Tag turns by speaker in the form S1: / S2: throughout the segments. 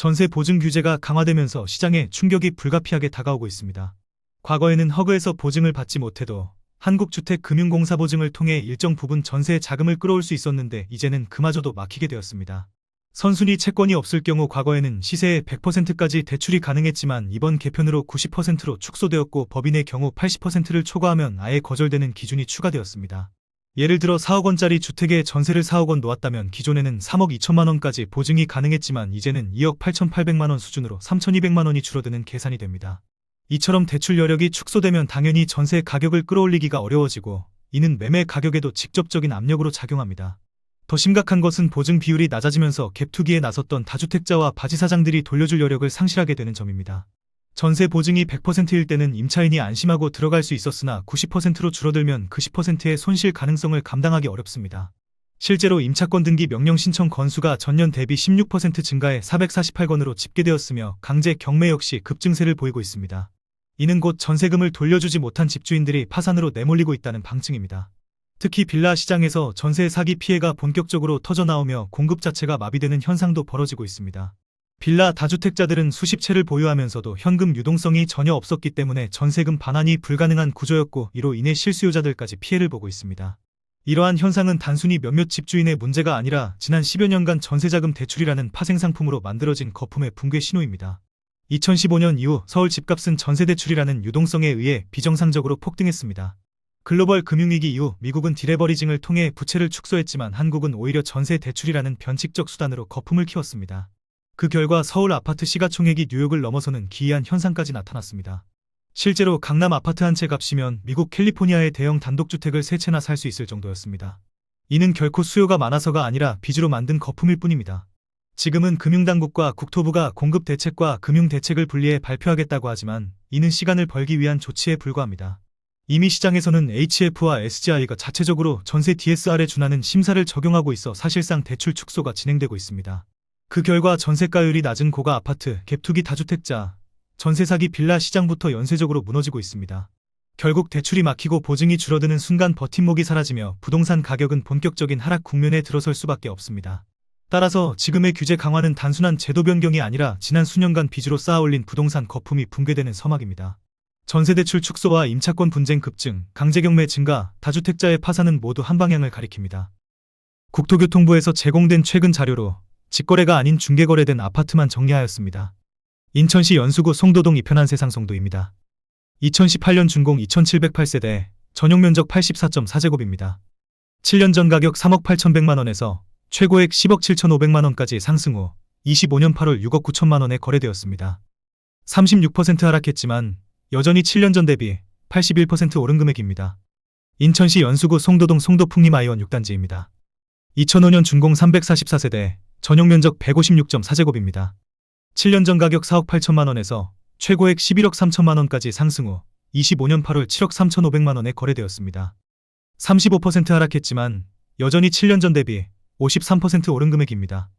S1: 전세 보증 규제가 강화되면서 시장에 충격이 불가피하게 다가오고 있습니다. 과거에는 허그에서 보증을 받지 못해도 한국주택금융공사 보증을 통해 일정 부분 전세 자금을 끌어올 수 있었는데 이제는 그마저도 막히게 되었습니다. 선순위 채권이 없을 경우 과거에는 시세의 100%까지 대출이 가능했지만 이번 개편으로 90%로 축소되었고 법인의 경우 80%를 초과하면 아예 거절되는 기준이 추가되었습니다. 예를 들어 4억 원짜리 주택에 전세를 4억 원 놓았다면 기존에는 3억 2천만 원까지 보증이 가능했지만 이제는 2억 8,800만 원 수준으로 3,200만 원이 줄어드는 계산이 됩니다. 이처럼 대출 여력이 축소되면 당연히 전세 가격을 끌어올리기가 어려워지고 이는 매매 가격에도 직접적인 압력으로 작용합니다. 더 심각한 것은 보증 비율이 낮아지면서 갭 투기에 나섰던 다주택자와 바지사장들이 돌려줄 여력을 상실하게 되는 점입니다. 전세 보증이 100%일 때는 임차인이 안심하고 들어갈 수 있었으나 90%로 줄어들면 그 10%의 손실 가능성을 감당하기 어렵습니다. 실제로 임차권 등기 명령 신청 건수가 전년 대비 16% 증가해 448건으로 집계되었으며 강제 경매 역시 급증세를 보이고 있습니다. 이는 곧 전세금을 돌려주지 못한 집주인들이 파산으로 내몰리고 있다는 방증입니다. 특히 빌라 시장에서 전세 사기 피해가 본격적으로 터져나오며 공급 자체가 마비되는 현상도 벌어지고 있습니다. 빌라 다주택자들은 수십 채를 보유하면서도 현금 유동성이 전혀 없었기 때문에 전세금 반환이 불가능한 구조였고 이로 인해 실수요자들까지 피해를 보고 있습니다. 이러한 현상은 단순히 몇몇 집주인의 문제가 아니라 지난 10여 년간 전세자금 대출이라는 파생상품으로 만들어진 거품의 붕괴 신호입니다. 2015년 이후 서울 집값은 전세대출이라는 유동성에 의해 비정상적으로 폭등했습니다. 글로벌 금융위기 이후 미국은 디레버리징을 통해 부채를 축소했지만 한국은 오히려 전세 대출이라는 변칙적 수단으로 거품을 키웠습니다. 그 결과 서울 아파트 시가총액이 뉴욕을 넘어서는 기이한 현상까지 나타났습니다. 실제로 강남 아파트 한 채 값이면 미국 캘리포니아의 대형 단독주택을 세 채나 살 수 있을 정도였습니다. 이는 결코 수요가 많아서가 아니라 빚으로 만든 거품일 뿐입니다. 지금은 금융당국과 국토부가 공급 대책과 금융 대책을 분리해 발표하겠다고 하지만 이는 시간을 벌기 위한 조치에 불과합니다. 이미 시장에서는 HF와 SGI가 자체적으로 전세 DSR에 준하는 심사를 적용하고 있어 사실상 대출 축소가 진행되고 있습니다. 그 결과 전세가율이 낮은 고가 아파트, 갭투기 다주택자, 전세 사기 빌라 시장부터 연쇄적으로 무너지고 있습니다. 결국 대출이 막히고 보증이 줄어드는 순간 버팀목이 사라지며 부동산 가격은 본격적인 하락 국면에 들어설 수밖에 없습니다. 따라서 지금의 규제 강화는 단순한 제도 변경이 아니라 지난 수년간 빚으로 쌓아올린 부동산 거품이 붕괴되는 서막입니다. 전세대출 축소와 임차권 분쟁 급증, 강제경매 증가, 다주택자의 파산은 모두 한 방향을 가리킵니다. 국토교통부에서 제공된 최근 자료로 직거래가 아닌 중개거래된 아파트만 정리하였습니다. 인천시 연수구 송도동 이편한 세상 송도입니다. 2018년 준공 2708세대, 전용 면적 84.4제곱입니다. 7년 전 가격 3억 8,100만 원에서 최고액 10억 7,500만 원까지 상승 후 25년 8월 6억 9천만 원에 거래되었습니다. 36% 하락했지만 여전히 7년 전 대비 81% 오른 금액입니다. 인천시 연수구 송도동 송도풍림 아이원 6단지입니다. 2005년 준공 344세대, 전용 면적 156.4제곱입니다. 7년 전 가격 4억 8천만 원에서 최고액 11억 3천만 원까지 상승 후 25년 8월 7억 3,500만 원에 거래되었습니다. 35% 하락했지만 여전히 7년 전 대비 53% 오른 금액입니다.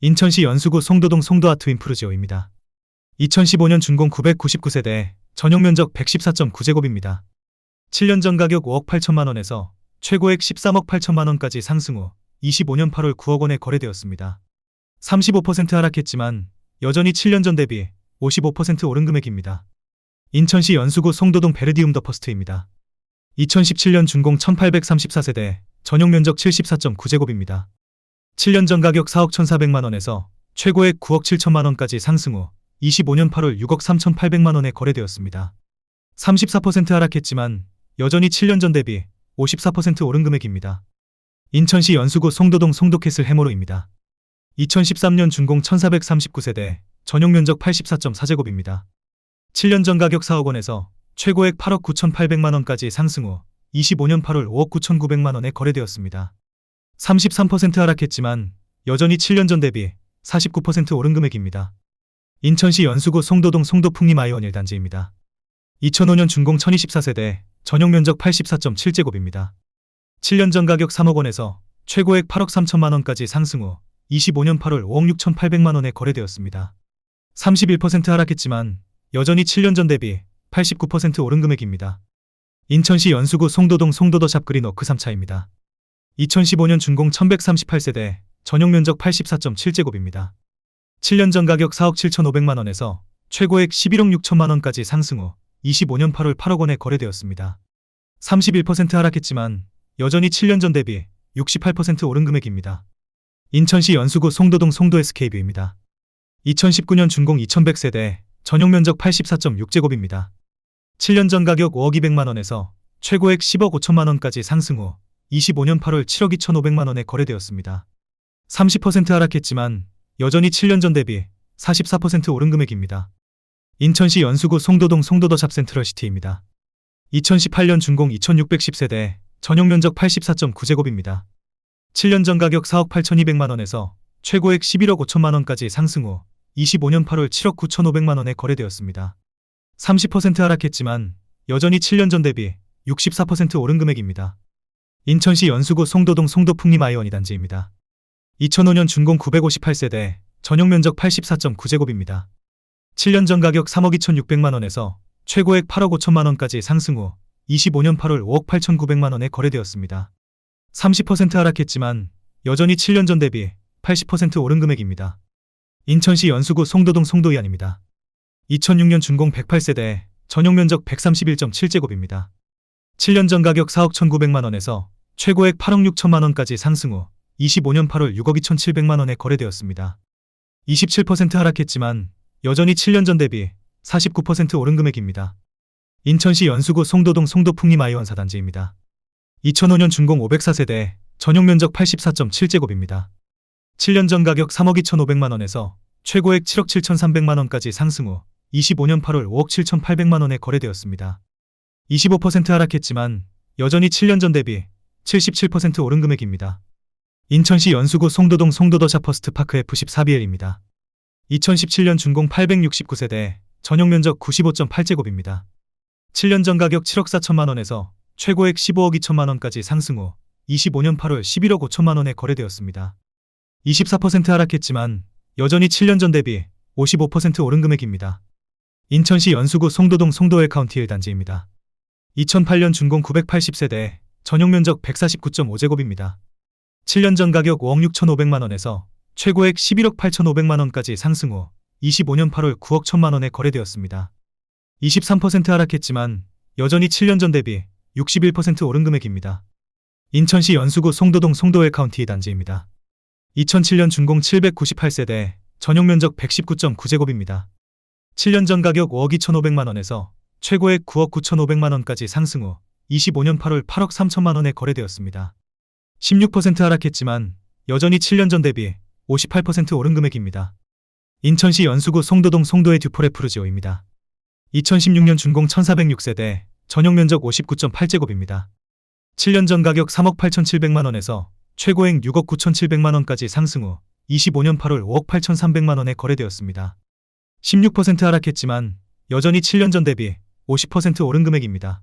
S1: 인천시 연수구 송도동 송도아트 윈프루지오입니다. 2015년 준공 999세대, 전용 면적 114.9제곱입니다. 7년 전 가격 5억 8천만 원에서 최고액 13억 8천만 원까지 상승 후 25년 8월 9억 원에 거래되었습니다. 35% 하락했지만 여전히 7년 전 대비 55% 오른 금액입니다. 인천시 연수구 송도동 베르디움 더 퍼스트입니다. 2017년 준공 1834세대, 전용 면적 74.9제곱입니다. 7년 전 가격 4억 1,400만 원에서 최고액 9억 7천만 원까지 상승 후 25년 8월 6억 3,800만 원에 거래되었습니다. 34% 하락했지만 여전히 7년 전 대비 54% 오른 금액입니다. 인천시 연수구 송도동 송도캐슬 해모로입니다. 2013년 준공 1439세대, 전용 면적 84.4제곱입니다. 7년 전 가격 4억 원에서 최고액 8억 9,800만 원까지 상승 후 25년 8월 5억 9,900만 원에 거래되었습니다. 33% 하락했지만 여전히 7년 전 대비 49% 오른 금액입니다. 인천시 연수구 송도동 송도풍림 아이원 1단지입니다. 2005년 준공 1024세대, 전용 면적 84.7제곱입니다. 7년 전 가격 3억 원에서 최고액 8억 3천만 원까지 상승 후 25년 8월 5억 6,800만 원에 거래되었습니다. 31% 하락했지만 여전히 7년 전 대비 89% 오른 금액입니다. 인천시 연수구 송도동 송도더 샵 그린 워크 3차입니다. 2015년 준공 1138세대, 전용 면적 84.7제곱입니다. 7년 전 가격 4억 7,500만 원에서 최고액 11억 6천만 원까지 상승 후 25년 8월 8억 원에 거래되었습니다. 31% 하락했지만 여전히 7년 전 대비 68% 오른 금액입니다. 인천시 연수구 송도동 송도 SK뷰입니다. 2019년 준공 2100세대 전용 면적 84.6제곱입니다. 7년 전 가격 5억 200만 원에서 최고액 10억 5천만 원까지 상승 후 25년 8월 7억 2,500만 원에 거래되었습니다. 30% 하락했지만 여전히 7년 전 대비 44% 오른 금액입니다. 인천시 연수구 송도동 송도더 샵센트럴시티입니다. 2018년 준공 2610세대 전용 면적 84.9제곱입니다. 7년 전 가격 4억 8,200만 원에서 최고액 11억 5천만 원까지 상승 후 25년 8월 7억 9,500만 원에 거래되었습니다. 30% 하락했지만 여전히 7년 전 대비 64% 오른 금액입니다. 인천시 연수구 송도동 송도풍림 아이오니 단지입니다. 2005년 준공 958세대 전용 면적 84.9제곱입니다. 7년 전 가격 3억 2,600만 원에서 최고액 8억 5천만 원까지 상승 후 25년 8월 5억 8,900만 원에 거래되었습니다. 30% 하락했지만 여전히 7년 전 대비 80% 오른 금액입니다. 인천시 연수구 송도동 송도이안입니다. 2006년 준공 108세대 전용 면적 131.7제곱입니다. 7년 전 가격 4억 1,900만 원에서 최고액 8억 6천만 원까지 상승 후 25년 8월 6억 2,700만 원에 거래되었습니다. 27% 하락했지만 여전히 7년 전 대비 49% 오른 금액입니다. 인천시 연수구 송도동 송도풍림 아이원사 단지입니다. 2005년 준공 504세대 전용 면적 84.7제곱입니다. 7년 전 가격 3억 2,500만 원에서 최고액 7억 7,300만 원까지 상승 후 25년 8월 5억 7,800만 원에 거래되었습니다. 25% 하락했지만 여전히 7년 전 대비 77% 오른 금액입니다. 인천시 연수구 송도동 송도더 샤퍼스트 파크 F14BL입니다. 2017년 준공 869세대 전용 면적 95.8제곱입니다. 7년 전 가격 7억 4천만 원에서 최고액 15억 2천만 원까지 상승 후 25년 8월 11억 5천만 원에 거래되었습니다. 24% 하락했지만 여전히 7년 전 대비 55% 오른 금액입니다. 인천시 연수구 송도동 송도엘 카운티 1단지입니다. 2008년 준공 980세대 전용 면적 149.5제곱입니다. 7년 전 가격 5억 6,500만 원에서 최고액 11억 8,500만 원까지 상승 후 25년 8월 9억 1천만 원에 거래되었습니다. 23% 하락했지만 여전히 7년 전 대비 61% 오른 금액입니다. 인천시 연수구 송도동 송도엘 카운티 단지입니다. 2007년 준공 798세대 전용 면적 119.9제곱입니다. 7년 전 가격 5억 2,500만 원에서 최고액 9억 9,500만 원까지 상승 후 25년 8월 8억 3천만 원에 거래되었습니다. 16% 하락했지만 여전히 7년 전 대비 58% 오른 금액입니다. 인천시 연수구 송도동 송도의 듀포레 푸르지오입니다. 2016년 준공 1406세대 전용 면적 59.8제곱입니다. 7년 전 가격 3억 8,700만 원에서 최고액 6억 9,700만 원까지 상승 후 25년 8월 5억 8,300만 원에 거래되었습니다. 16% 하락했지만 여전히 7년 전 대비 50% 오른 금액입니다.